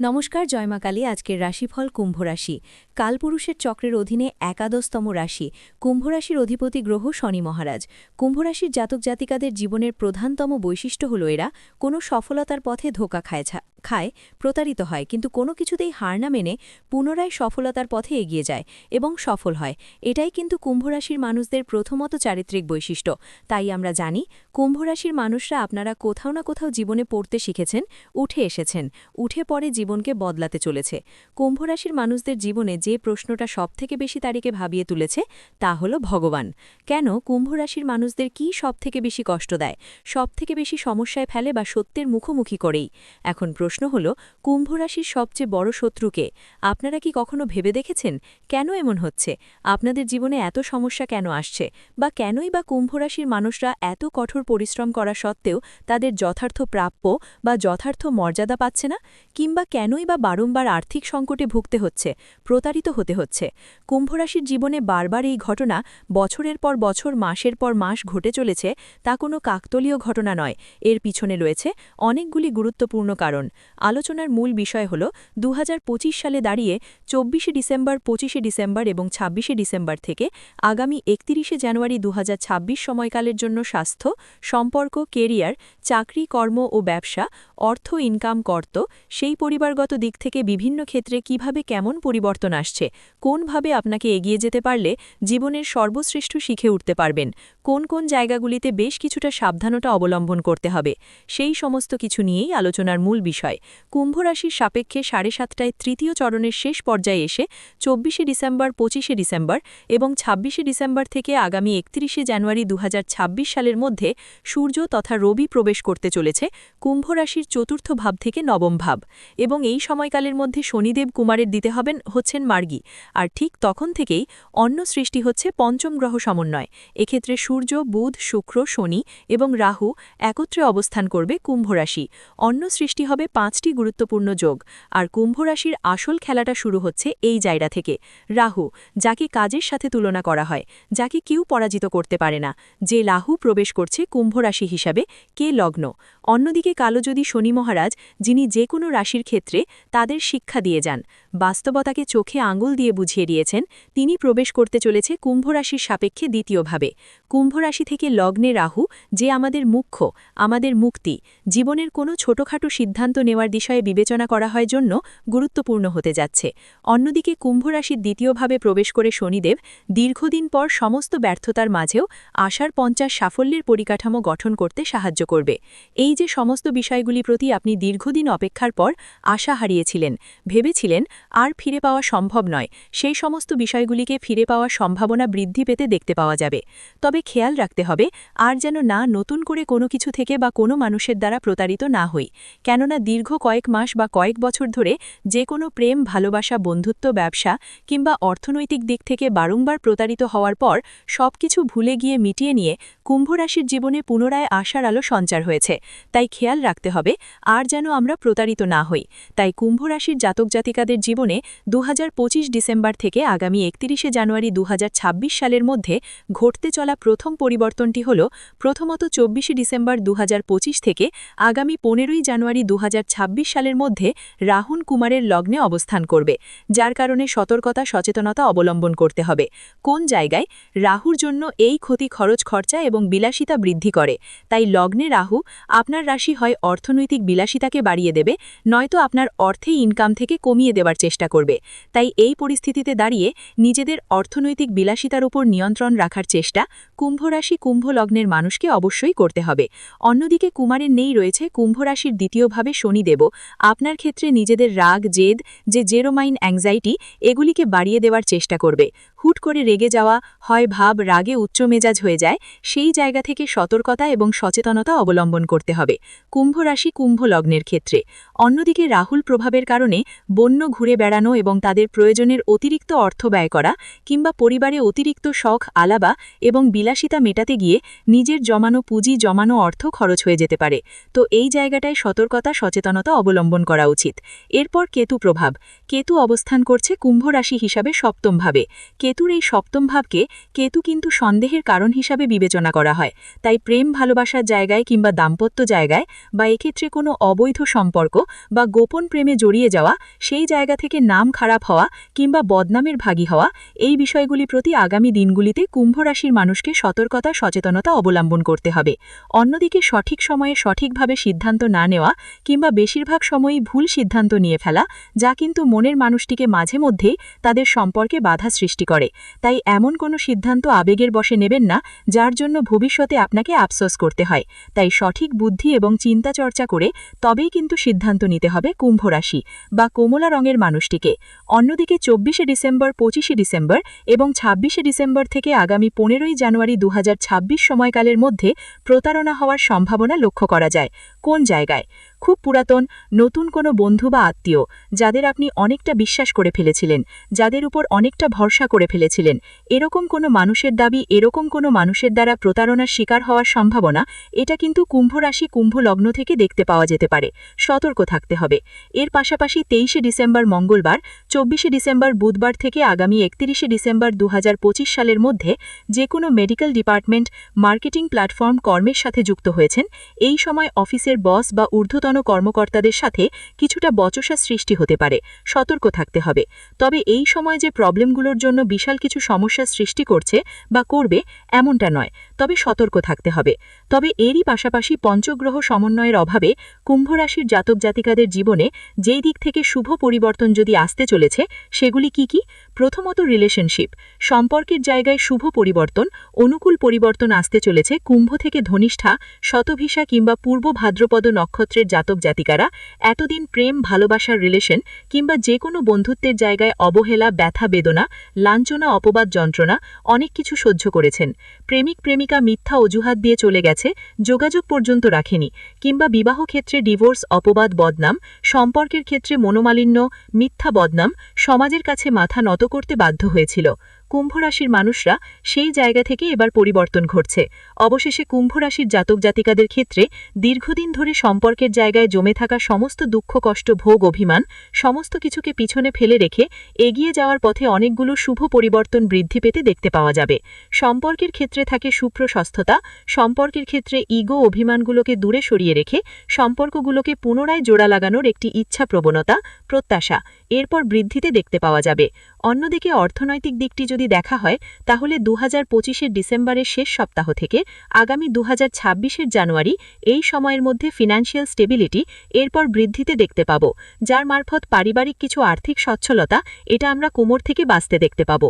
নমস্কার জয়মা কালী। আজকের রাশিফল কুম্ভ রাশি। কালপুরুষের চক্রের অধীনে একাদশতম রাশি। কুম্ভরাশির অধিপতি গ্রহ শনি মহারাজ। কুম্ভরাশির জাতক জাতিকাদের জীবনের প্রধানতম বৈশিষ্ট্য হল এরা কোনো সফলতার পথে ধোকা খায় খায় প্রতারিত হয়, কিন্তু কোনো কিছুতেই হার না মেনে পুনরায় সফলতার পথে এগিয়ে যায় এবং সফল হয়। এটাই কিন্তু কুম্ভরাশির মানুষদের প্রথমত চারিত্রিক বৈশিষ্ট্য। তাই আমরা জানি কুম্ভরাশির মানুষরা আপনারা কোথাও না কোথাও জীবনে পড়তে শিখেছেন, উঠে এসেছেন, উঠে পরে জীবনকে বদলাতে চলেছে। কুম্ভরাশির মানুষদের জীবনে যে প্রশ্নটা সবথেকে বেশি তারিখে ভাবিয়ে তুলেছে, তা হল ভগবান। কেন? কুম্ভরাশির মানুষদের কি সবথেকে বেশি কষ্ট দেয়? সবথেকে বেশি সমস্যায় ফেলে বা সত্যের মুখোমুখি করেই? এখন প্রশ্ন হল, কুম্ভ রাশির সবচেয়ে বড় শত্রুকে? আপনারা কি কখনো ভেবে দেখেছেন? কেন এমন হচ্ছে? আপনাদের জীবনে এত সমস্যা কেন আসছে? বা কেনই বা কুম্ভ রাশির মানুষরা এত কঠোর পরিশ্রম করা সত্ত্বেও তাদের যথার্থ প্রাপ্য বা যথার্থ মর্যাদা পাচ্ছে না? কিংবা কেনই বা বারংবার আর্থিক সংকটে ভুগতে হচ্ছে, প্রতারিত হতে হচ্ছে? কুম্ভরাশির জীবনে বারবার এই ঘটনা বছরের পর বছর, মাসের পর মাস ঘটে চলেছে, তা কোনো কাকতলীয় ঘটনা নয়। এর পিছনে রয়েছে অনেকগুলি গুরুত্বপূর্ণ কারণ। আলোচনার মূল বিষয় হল দু হাজার পঁচিশ সালে দাঁড়িয়ে চব্বিশে ডিসেম্বর, পঁচিশে ডিসেম্বর এবং ছাব্বিশে ডিসেম্বর থেকে আগামী একত্রিশে জানুয়ারি দু হাজার ছাব্বিশ সময়কালের জন্য স্বাস্থ্য, সম্পর্ক, কেরিয়ার, চাকরি, কর্ম ও ব্যবসা, অর্থ, ইনকাম, কর্ত সেই পরিবারগত দিক থেকে বিভিন্ন ক্ষেত্রে কীভাবে কেমন পরিবর্তন আসছে, কোনভাবে আপনাকে এগিয়ে যেতে পারলে জীবনের সর্বশ্রেষ্ঠ শিখে উঠতে পারবেন, কোন কোন জায়গাগুলিতে বেশ কিছুটা সাবধানতা অবলম্বন করতে হবে, সেই সমস্ত কিছু নিয়েই আলোচনার মূল বিষয়। কুম্ভ রাশির সাপেক্ষে সাড়ে সাতটায় তৃতীয় চরণের শেষ পর্যায়ে এসে চব্বিশে ডিসেম্বর, পঁচিশে ডিসেম্বর এবং ছাব্বিশে ডিসেম্বর থেকে আগামী একত্রিশে জানুয়ারি দু হাজার ছাব্বিশ সালের মধ্যে সূর্য তথা রবি প্রবেশ করতে চলেছে কুম্ভ রাশির চতুর্থ ভাব থেকে নবম ভাব এবং এই সময়কালের মধ্যে শনিদেব কুমারের দিতে হবেন, হচ্ছেন মার্গী। আর ঠিক তখন থেকেই অন্য সৃষ্টি হচ্ছে পঞ্চম গ্রহ সমন্বয়। এক্ষেত্রে সূর্য, বুধ, শুক্র, শনি এবং রাহু একত্রে অবস্থান করবে কুম্ভরাশি অন্য সৃষ্টি হবে পাঁচটি গুরুত্বপূর্ণ যোগ, আর কুম্ভ রাশির আসল খেলাটা শুরু হচ্ছে এই জায়গা থেকে। রাহু, যাকে কাজের সাথে তুলনা করা হয়, যাকে কেউ পরাজিত করতে পারে না। যে রাহু প্রবেশ করছে কুম্ভ রাশি হিসাবে, কে লগ্ন? অন্যদিকে কালো যদি শনি মহারাজ, যিনি যে কোনো রাশির ক্ষেত্রে, তাদের শিক্ষা দিয়ে যান। বাস্তবতাকে চোখে আঙুল দিয়ে বুঝিয়ে দিয়েছেন, তিনি প্রবেশ করতে চলেছে কুম্ভরাশির সাপেক্ষে দ্বিতীয়ভাবে। কুম্ভরাশি থেকে লগ্নে রাহু, যে আমাদের মুখ্য, আমাদের মুক্তি, জীবনের কোনো ছোটখাটো সিদ্ধান্ত নেওয়ার বিষয়ে বিবেচনা করা হয় জন্য গুরুত্বপূর্ণ হতে যাচ্ছে। অন্যদিকে কুম্ভরাশির দ্বিতীয়ভাবে প্রবেশ করে শনিদেব, দীর্ঘদিন পর সমস্ত ব্যর্থতার মাঝেও আশার পঞ্চাশ সাফল্যের পরিকাঠামো গঠন করতে সাহায্য করবে। এই যে সমস্ত বিষয়গুলি প্রতি আপনি দীর্ঘদিন অপেক্ষার পর আশা হারিয়েছিলেন, ভেবেছিলেন আর ফিরে পাওয়া সম্ভব নয়। সেই সমস্ত বিষয়গুলিকে ফিরে পাওয়ার সম্ভাবনা বৃদ্ধি পেতে দেখতে পাওয়া যাবে। তবে খেয়াল রাখতে হবে, আর যেন না নতুন করে কোনো কিছু থেকে বা কোনো মানুষের দ্বারা প্রতারিত না হই। কেননা দীর্ঘ কয়েক মাস বা কয়েক বছর ধরে যে কোনো প্রেম, ভালোবাসা, বন্ধুত্ব, ব্যবসা কিংবা অর্থনৈতিক দিক থেকে বারংবার প্রতারিত হওয়ার পর সব কিছু ভুলে গিয়ে মিটিয়ে নিয়ে কুম্ভ রাশির জীবনে পুনরায় আশার আলো সঞ্চার হয়েছে। তাই খেয়াল রাখতে হবে, আর যেন আমরা প্রতারিত না হই। তাই কুম্ভরাশির জাতক জাতিকাদের জীবনে দু হাজার পঁচিশ ডিসেম্বর থেকে আগামী একত্রিশে জানুয়ারি দু হাজার ছাব্বিশ সালের মধ্যে ঘটতে চলা প্রথম পরিবর্তনটি হল, প্রথমত চব্বিশে ডিসেম্বর দু হাজার পঁচিশ থেকে আগামী পনেরোই জানুয়ারি দু হাজার ছাব্বিশ সালের মধ্যে রাহুল কুমারের লগ্নে অবস্থান করবে, যার কারণে সতর্কতা, সচেতনতা অবলম্বন করতে হবে। কোন জায়গায়? রাহুর জন্য এই ক্ষতি খরচ খরচা এবং বিলাসিতা বৃদ্ধি করে। তাই লগ্নে রাহু আপনার রাশি হয় অর্থনৈতিক বিলাসিতাকে বাড়িয়ে দেবে, নয়তো আপনার অর্থে ইনকাম থেকে কমিয়ে দেওয়ার চেষ্টা করবে। তাই এই পরিস্থিতিতে দাঁড়িয়ে নিজেদের অর্থনৈতিক বিলাসিতার উপর নিয়ন্ত্রণ রাখার চেষ্টা কুম্ভ রাশি কুম্ভ লগ্নের মানুষকে অবশ্যই করতে হবে। অন্যদিকে কুমারের নেই রয়েছে, কুম্ভ রাশির দ্বিতীয়ভাবে শনিদেব আপনার ক্ষেত্রে নিজেদের রাগ, জেদ, যে জেরোমাইন অ্যাংজাইটি এগুলিকে বাড়িয়ে দেওয়ার চেষ্টা করবে। হুট করে রেগে যাওয়া হয় ভাব রাগে উচ্চ মেজাজ হয়ে যায়, সেই জায়গা থেকে সতর্কতা এবং সচেতনতা অবলম্বন করতে হবে। কুম্ভ রাশি কুম্ভ লগ্নের ক্ষেত্রে। অন্যদিকে রাহুল প্রভাবের কারণে বন্য ঘুরে বেড়ানো এবং তাদের প্রয়োজনের অতিরিক্ত অর্থ ব্যয় করা কিংবা পরিবারে অতিরিক্ত শখ, আলাবা এবং বিলাসিতা মেটাতে গিয়ে নিজের জমানো পুঁজি, জমানো অর্থ খরচ হয়ে যেতে পারে। তো এই জায়গাটায় সতর্কতা, সচেতনতা অবলম্বন করা উচিত। এরপর কেতু প্রভাব। কেতু অবস্থান করছে কুম্ভ রাশি হিসাবে সপ্তমভাবে কেতু কেতুর এই সপ্তম ভাবকে কেতু কিন্তু সন্দেহের কারণ হিসাবে বিবেচনা করা হয়। তাই প্রেম, ভালোবাসার জায়গায় কিংবা দাম্পত্য জায়গায় বা এক্ষেত্রে কোনো অবৈধ সম্পর্ক বা গোপন প্রেমে জড়িয়ে যাওয়া, সেই জায়গা থেকে নাম খারাপ হওয়া কিংবা বদনামের ভাগী হওয়া, এই বিষয়গুলি প্রতি আগামী দিনগুলিতে কুম্ভ রাশির মানুষকে সতর্কতা, সচেতনতা অবলম্বন করতে হবে। অন্যদিকে সঠিক সময়ে সঠিকভাবে সিদ্ধান্ত না নেওয়া কিংবা বেশিরভাগ সময়ই ভুল সিদ্ধান্ত নিয়ে ফেলা, যা কিন্তু মনের মানুষটিকে মাঝে মধ্যেই তাদের সম্পর্কে বাধা সৃষ্টি করে। তাই এমন কোনো সিদ্ধান্ত আবেগের বসে নেবেন না, যার জন্য ভবিষ্যতে আপনাকে আফসোস করতে হয়। তাই সঠিক বুদ্ধি এবং চিন্তা চর্চা করে তবেই কিন্তু সিদ্ধান্ত নিতে হবে কুম্ভ রাশি বা কোমলা রঙের মানুষটিকে। অন্যদিকে চব্বিশে ডিসেম্বর, পঁচিশে ডিসেম্বর এবং ছাব্বিশে ডিসেম্বর থেকে আগামী পনেরোই জানুয়ারি দু হাজার ছাব্বিশ সময়কালের মধ্যে প্রতারণা হওয়ার সম্ভাবনা লক্ষ্য করা যায়। কোন জায়গায়? খুব পুরাতন, নতুন কোনো বন্ধু বা আত্মীয়, যাদের আপনি অনেকটা বিশ্বাস করে ফেলেছিলেন, যাদের উপর অনেকটা ভরসা করে ফেলেছিলেন, এরকম কোনো মানুষের দাবি, এরকম কোনো মানুষের দ্বারা প্রতারণার শিকার হওয়ার সম্ভাবনা, এটা কিন্তু কুম্ভ রাশি কুম্ভ লগ্ন থেকে দেখতে পাওয়া যেতে পারে, সতর্ক থাকতে হবে। এর পাশাপাশি তেইশে ডিসেম্বর মঙ্গলবার, চব্বিশে ডিসেম্বর বুধবার থেকে আগামী একত্রিশে ডিসেম্বর দু হাজার পঁচিশ সালের মধ্যে যে কোনো মেডিকেল ডিপার্টমেন্ট, মার্কেটিং প্ল্যাটফর্ম কর্মের সাথে যুক্ত হয়েছেন, এই সময় অফিসের বস বা ঊর্ধ্বতন কর্মকর্তাদের সাথে কিছুটা বচসা সৃষ্টি হতে পারে, সতর্ক থাকতে হবে। তবে এই সময় যে প্রবলেমগুলোর জন্য বিশাল কিছু সমস্যা সৃষ্টি করছে বা করবে, এমনটা নয়। তবে সতর্ক থাকতে হবে। তবে এরই পাশাপাশি পঞ্চগ্রহ সমন্বয়ের অভাবে কুম্ভ রাশির জাতক জাতিকাদের জীবনে যেই দিক থেকে শুভ পরিবর্তন যদি আসতে চলেছে, সেগুলি কি কি? প্রথমত রিলেশনশিপ সম্পর্কের জায়গায় শুভ পরিবর্তন, অনুকূল পরিবর্তন আসতে চলেছে কুম্ভ থেকে ধনিষ্ঠা, শতভিসা কিংবা পূর্ব ভাদ্রপদ নক্ষত্রের জাতক জাতিকারা। এতদিন প্রেম, ভালোবাসার রিলেশন কিংবা যে কোনো বন্ধুত্বের জায়গায় অবহেলা, ব্যথা, বেদনা, লাঞ্ছনা, অপবাদ, যন্ত্রণা অনেক কিছু সহ্য করেছেন। প্রেমিক প্রেমিকা মিথ্যা অজুহাত দিয়ে চলে গেছে, যোগাযোগ পর্যন্ত রাখেনি, কিংবা বিবাহ ক্ষেত্রে ডিভোর্স, অপবাদ, বদনাম, সম্পর্কের ক্ষেত্রে মনোমালিন্য, মিথ্যা বদনাম, সমাজের কাছে মাথা নত করতে বাধ্য হয়েছিল। কুম্ভ রাশির মানুষরা সেই জায়গা থেকে এবার পরিবর্তন ঘটছে। অবশেষে কুম্ভ রাশির জাতক জাতিকাদের ক্ষেত্রে দীর্ঘদিন ধরে সম্পর্কের জায়গায় জমে থাকা সমস্ত দুঃখ, কষ্ট, ভোগ, অভিমান সমস্ত কিছুকে পিছনে ফেলে রেখে এগিয়ে যাওয়ার পথে অনেকগুলো শুভ পরিবর্তন বৃদ্ধি পেতে দেখতে পাওয়া যাবে। সম্পর্কের ক্ষেত্রে থাকে সুপ্রস্বস্থতা সম্পর্কের ক্ষেত্রে ইগো অভিমানগুলোকে দূরে সরিয়ে রেখে সম্পর্কগুলোকে পুনরায় জোড়া লাগানোর একটি ইচ্ছা প্রবণতা প্রত্যাশা এরপর বৃদ্ধিতে দেখতে পাওয়া যাবে। অন্যদিকে অর্থনৈতিক দিকটি যদি দেখা হয়, তাহলে দু হাজার পঁচিশের ডিসেম্বরের শেষ সপ্তাহ থেকে আগামী দু হাজার ছাব্বিশের জানুয়ারি এই সময়ের মধ্যে ফিনান্সিয়াল স্টেবিলিটি এরপর বৃদ্ধিতে দেখতে পাব, যার মারফত পারিবারিক কিছু আর্থিক সচ্ছলতা এটা আমরা কোমর থেকে বাঁচতে দেখতে পাব।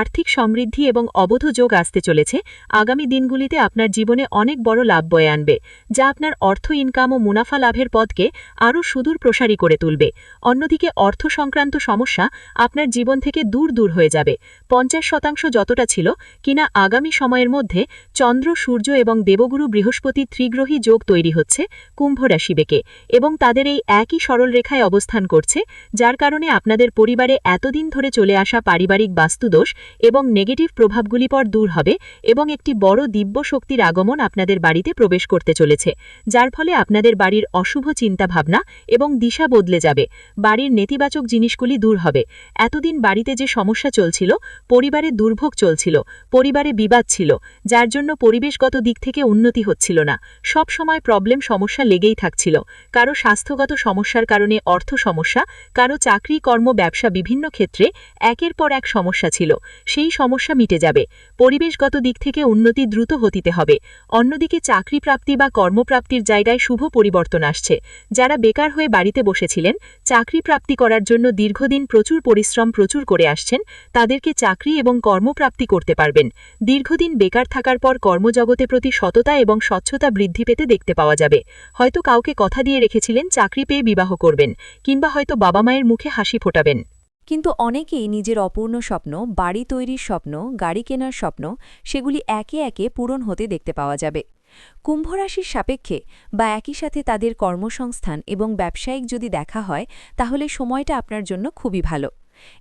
আর্থিক সমৃদ্ধি এবং অবধ যোগ আসতে চলেছে, আগামী দিনগুলিতে আপনার জীবনে অনেক বড় লাভ বয়ে আনবে, যা আপনার অর্থ ইনকাম ও মুনাফা লাভের পথকে আরও সুদূর প্রসারী করে তুলবে। অন্যদিকে অর্থ সংক্রান্ত সমস্যা আপনার জীবন থেকে দূর দূর হয়ে যাবে। পঞ্চাশ শতাংশ যতটা ছিল, কিনা আগামী সময়ের মধ্যে চন্দ্র, সূর্য এবং দেবগুরু বৃহস্পতি ত্রিগ্রহী যোগ তৈরি হচ্ছে কুম্ভ রাশি এবং তাদের এই একই সরল রেখায় অবস্থান করছে, যার কারণে আপনাদের পরিবারে এতদিন ধরে চলে আসা পারিবারিক বাস্তুদোষ এবং নেগেটিভ প্রভাবগুলি পর দূর হবে এবং একটি বড় দিব্য শক্তির আগমন আপনাদের বাড়িতে প্রবেশ করতে চলেছে, যার ফলে আপনাদের বাড়ির অশুভ চিন্তাভাবনা এবং দিশা বদলে যাবে, বাড়ির নেতিবাচক জিনিসগুলি দূর হবে। এতদিন বাড়িতে যে সমস্যা চলছিল পরিবারে দুর্ভোগ চলছিল, পরিবারে বিবাদ ছিল, যার জন্য পরিবেশগত দিক থেকে উন্নতি হচ্ছিল না। সব সময় প্রবলেম সমস্যা লেগেই থাকছিল। কারও স্বাস্থ্যগত সমস্যার কারণে অর্থ সমস্যা, কারও চাকরি, কর্ম, ব্যবসা বিভিন্ন ক্ষেত্রে একের পর এক সমস্যা ছিল। সেই সমস্যা মিটে যাবে। পরিবেশগত দিক থেকে উন্নতি দ্রুত হতিতে হবে। অন্যদিকে চাকরি প্রাপ্তি বা কর্মপ্রাপ্তির জায়গায় শুভ পরিবর্তন আসছে। যারা বেকার হয়ে বাড়িতে বসেছিলেন চাকরি প্রাপ্তি করার জন্য দীর্ঘদিন প্রচুর পরিশ্রম প্রচুর করে আসছেন, তাদেরকে চাকরি এবং কর্মপ্রাপ্তি করতে পারবেন। দীর্ঘদিন বেকার থাকার পর কর্মজগতে প্রতি সততা এবং স্বচ্ছতা বৃদ্ধি পেতে দেখতে পাওয়া যাবে। হয়তো কাউকে কথা দিয়ে রেখেছিলেন, চাকরি পেয়ে বিবাহ করবেন, কিংবা হয়তো বাবা মায়ের মুখে হাসি ফোটাবেন। কিন্তু অনেকেই নিজের অপূর্ণ স্বপ্ন, বাড়ি তৈরির স্বপ্ন, গাড়ি কেনার স্বপ্ন, সেগুলি একে একে পূরণ হতে দেখতে পাওয়া যাবে। কুম্ভরাশির সাপেক্ষে বা একই সাথে তাদের কর্মসংস্থান এবং ব্যবসায়িক যদি দেখা হয়, তাহলে সময়টা আপনার জন্য খুবই ভালো।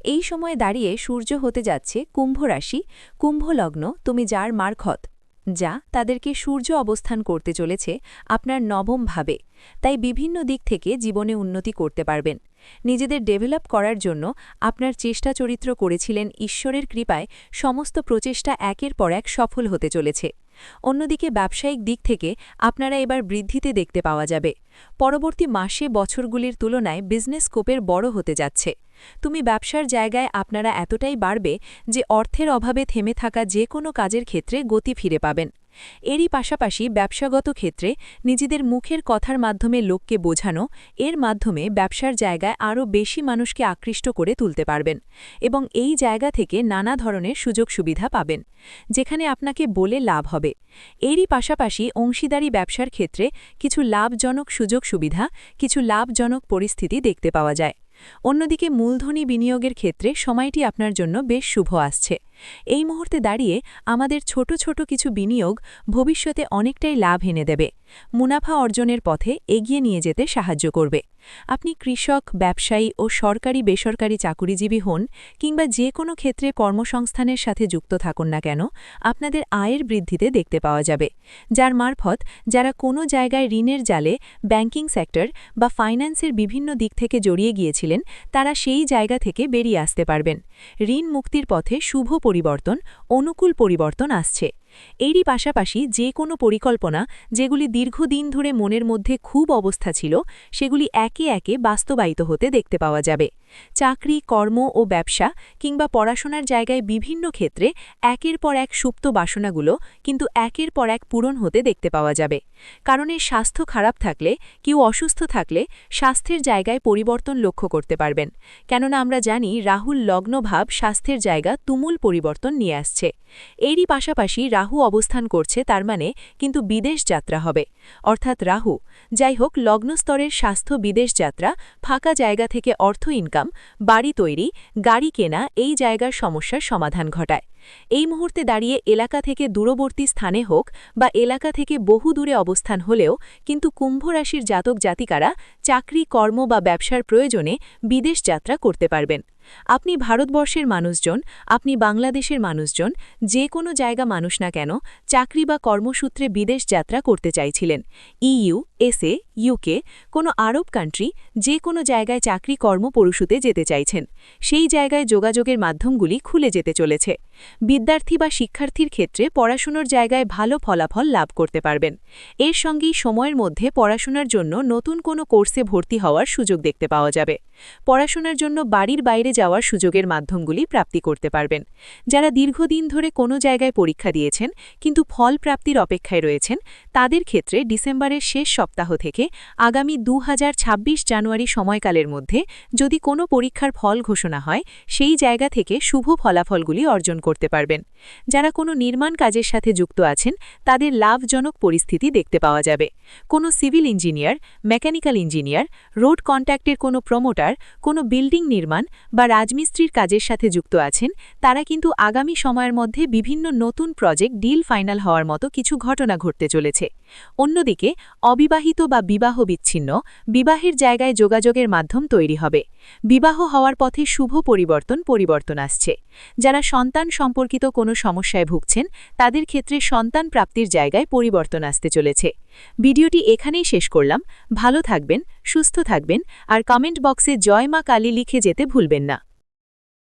এই সময় দাঁড়িয়ে সূর্য হতে যাচ্ছে কুম্ভ রাশি, কুম্ভলগ্ন, তুমি যার মারখত, যা তাদেরকে সূর্য অবস্থান করতে চলেছে আপনার নবম ভাবে। তাই বিভিন্ন দিক থেকে জীবনে উন্নতি করতে পারবেন। নিজেদের ডেভেলপ করার জন্য আপনার চেষ্টা চরিত্র করেছিলেন ঈশ্বরের কৃপায় সমস্ত প্রচেষ্টা একের পর এক সফল হতে চলেছে। অন্যদিকে ব্যবসায়িক দিক থেকে আপনারা এবার বৃদ্ধিতে দেখতে পাওয়া যাবে। পরবর্তী মাসে বছরগুলির তুলনায় বিজনেস স্কোপের বড় হতে যাচ্ছে। তুমি ব্যবসার জায়গায় আপনারা এতটাই বাড়বে যে অর্থের অভাবে থেমে থাকা যে কোনো কাজের ক্ষেত্রে গতি ফিরে পাবেন। এরই পাশাপাশি ব্যবসাগত ক্ষেত্রে নিজেদের মুখের কথার মাধ্যমে লোককে বোঝানো, এর মাধ্যমে ব্যবসার জায়গায় আরও বেশি মানুষকে আকৃষ্ট করে তুলতে পারবেন এবং এই জায়গা থেকে নানা ধরনের সুযোগ সুবিধা পাবেন, যেখানে আপনাকে বলে লাভ হবে। এরই পাশাপাশি অংশীদারি ব্যবসার ক্ষেত্রে কিছু লাভজনক সুযোগ সুবিধা, কিছু লাভজনক পরিস্থিতি দেখতে পাওয়া যায়। অন্যদিকে মূলধনী বিনিয়োগের ক্ষেত্রে সময়টি আপনার জন্য বেশ শুভ আসছে। এই মুহূর্তে দাঁড়িয়ে আমাদের ছোট ছোট কিছু বিনিয়োগ ভবিষ্যতে অনেকটাই লাভ এনে দেবে। মুনাফা অর্জনের পথে এগিয়ে নিয়ে যেতে সাহায্য করবে। আপনি কৃষক, ব্যবসায়ী ও সরকারি, বেসরকারি চাকুরিজীবী হন কিংবা যে কোনো ক্ষেত্রে কর্মসংস্থানের সাথে যুক্ত থাকুন না কেন, আপনাদের আয়ের বৃদ্ধিতে দেখতে পাওয়া যাবে। যার মারফত যারা কোনো জায়গায় ঋণের জালে, ব্যাংকিং সেক্টর বা ফাইন্যান্সের বিভিন্ন দিক থেকে জড়িয়ে গিয়েছিলেন, তারা সেই জায়গা থেকে বেরিয়ে আসতে পারবেন। ঋণ মুক্তির পথে শুভ পরিবর্তন, অনুকূল পরিবর্তন আসছে। এরই পাশাপাশি যে কোনো পরিকল্পনা যেগুলি দীর্ঘদিন ধরে মনের মধ্যে খুব অবস্থা ছিল, সেগুলি একে একে বাস্তবায়িত হতে দেখতে পাওয়া যাবে। চাকরি, কর্ম ও ব্যবসা কিংবা পড়াশোনার জায়গায় বিভিন্ন ক্ষেত্রে একের পর এক সুপ্ত বাসনাগুলো কিন্তু একের পর এক পূরণ হতে দেখতে পাওয়া যাবে। কারণ স্বাস্থ্য খারাপ থাকলে, কেউ অসুস্থ থাকলে স্বাস্থ্যের জায়গায় পরিবর্তন লক্ষ্য করতে পারবেন। কেননা আমরা জানি রাহুল লগ্নভাব স্বাস্থ্যের জায়গা তুমুল পরিবর্তন নিয়ে আসছে। এরই পাশাপাশি রাহু অবস্থান করছে তার মানে কিন্তু বিদেশ যাত্রা হবে। অর্থাৎ রাহু, যাই হোক লগ্নস্তরের স্বাস্থ্য বিদেশ যাত্রা ফাঁকা জায়গা থেকে অর্থ ইনকাম বাড়ি তৈরি, গাড়ি কেনা, এই জায়গার সমস্যার সমাধান ঘটায়। এই মুহূর্তে দাঁড়িয়ে এলাকা থেকে দূরবর্তী স্থানে হোক বা এলাকা থেকে বহু দূরে অবস্থান হলেও কিন্তু কুম্ভরাশির জাতক জাতিকারা চাকরি, কর্ম বা ব্যবসার প্রয়োজনে বিদেশ যাত্রা করতে পারবেন। আপনি ভারতবর্ষের মানুষজন, আপনি বাংলাদেশের মানুষজন, যে কোনো জায়গা মানুষ না কেন, চাকরি বা কর্মসূত্রে বিদেশ যাত্রা করতে চাইছিলেন। ইইউ এসএ ইউকে কোনো আরব কান্ট্রি যে কোনো জায়গায় চাকরি কর্ম পরশুতে যেতে চাইছেন। সেই জায়গায় যোগাযোগের মাধ্যমগুলি খুলে যেতে চলেছে। বিদ্যার্থী বা শিক্ষার্থীর ক্ষেত্রে পড়াশুনোর জায়গায় ভালো ফলাফল লাভ করতে পারবেন। এর সঙ্গেই সময়ের মধ্যে পড়াশোনার জন্য নতুন কোনো কোর্সে ভর্তি হওয়ার সুযোগ দেখতে পাওয়া যাবে। পড়াশোনার জন্য বাড়ির বাইরে যাওয়ার সুযোগের মাধ্যমগুলি প্রাপ্তি করতে পারবেন। যারা দীর্ঘদিন ধরে কোনো জায়গায় পরীক্ষা দিয়েছেন, কিন্তু ফল প্রাপ্তির অপেক্ষায় রয়েছেন, তাদের ক্ষেত্রে ডিসেম্বরের শেষ সপ্তাহ থেকে আগামী দু জানুয়ারি সময়কালের মধ্যে যদি কোনো পরীক্ষার ফল ঘোষণা হয়, সেই জায়গা থেকে শুভ ফলাফলগুলি অর্জন করতে পারবেন। যারা কোনো নির্মাণ কাজের সাথে যুক্ত আছেন, তাদের লাভজনক পরিস্থিতি দেখতে পাওয়া যাবে। কোনো civil engineer, mechanical engineer, road কন্ট্যাক্টের কোনো প্রমোটার, কোনো বিল্ডিং নির্মাণ বা রাজমিস্ত্রির কাজের সাথে যুক্ত আছেন, তারা কিন্তু আগামী সময়ের মধ্যে বিভিন্ন নতুন প্রজেক্ট ডিল ফাইনাল হওয়ার মতো কিছু ঘটনা ঘটতে চলেছে। অন্যদিকে, অবিবাহিত বা বিবাহ বিচ্ছিন্ন বিবাহের জায়গায় যোগাযোগের মাধ্যম তৈরি হবে। বিবাহ হওয়ার পথে শুভ পরিবর্তন পরিবর্তন আসছে। যারা সন্তান সম্পর্কিত কোনো সমস্যায় ভুগছেন, তাদের ক্ষেত্রে সন্তান প্রাপ্তির জায়গায় পরিবর্তন আসতে চলেছে। ভিডিওটি এখানেই শেষ করলাম। ভালো থাকবেন, সুস্থ থাকবেন, আর কমেন্ট বক্সে জয় মা কালী লিখে যেতে ভুলবেন না।